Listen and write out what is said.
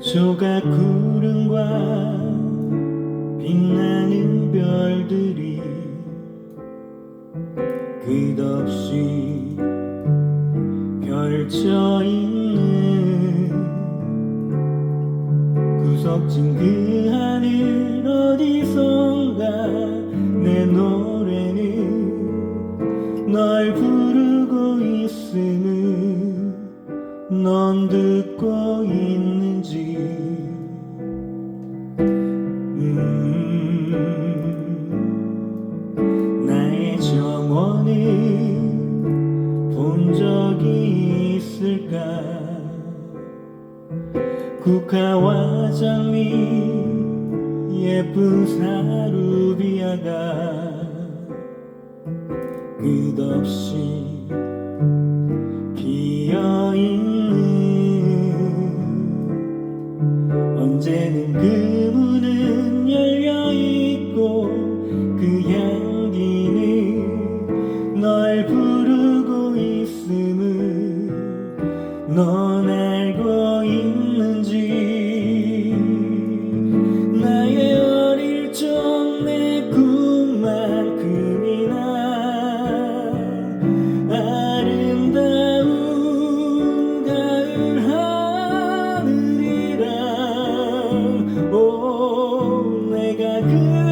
조각 구름과 빛나는 별들이 끝없이 펼쳐 있는 구석진 그 하늘 어디선가 내 노래는 널 부르고 있음을 넌 듣고 있는지. 음, 나의 정원을 본 적이 있을까? 국화와 장미 예쁜 사루비아가 끝없이 피어 나는 그 문은 열려있고 그 향기는 널 부르고 있음을 넌 알고 있 I could.